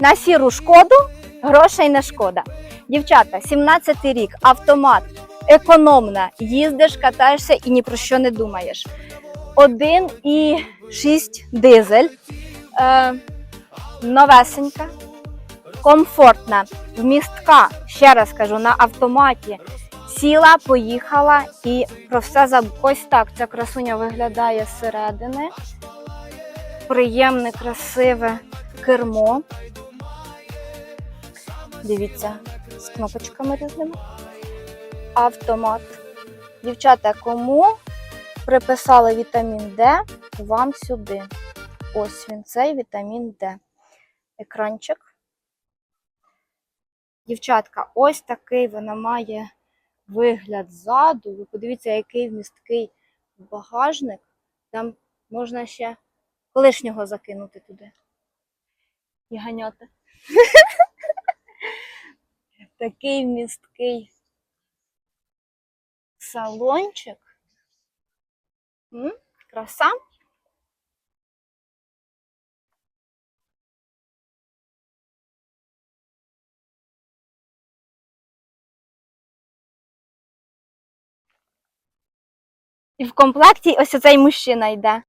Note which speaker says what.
Speaker 1: На сіру шкоду грошей не шкода. Дівчата, 17 рік, автомат, економна, їздиш, катаєшся і ні про що не думаєш. 1,6 дизель, е, новесенька, комфортна, вмістка, ще раз кажу, на автоматі. Сіла, поїхала і про все забув. Ось так ця красуня виглядає зсередини. Приємне, красиве кермо. Дивіться, з кнопочками різними. Автомат. Дівчата, кому приписали вітамін Д, вам сюди. Ось він, цей вітамін Д. Екранчик. Дівчатка, ось такий вона має вигляд ззаду. Ви подивіться, який вмісткий багажник. Там можна ще колишнього закинути туди. І ганяти. Такий вмісткий салончик. М? Краса. І в комплекті ось оцей мужчина йде.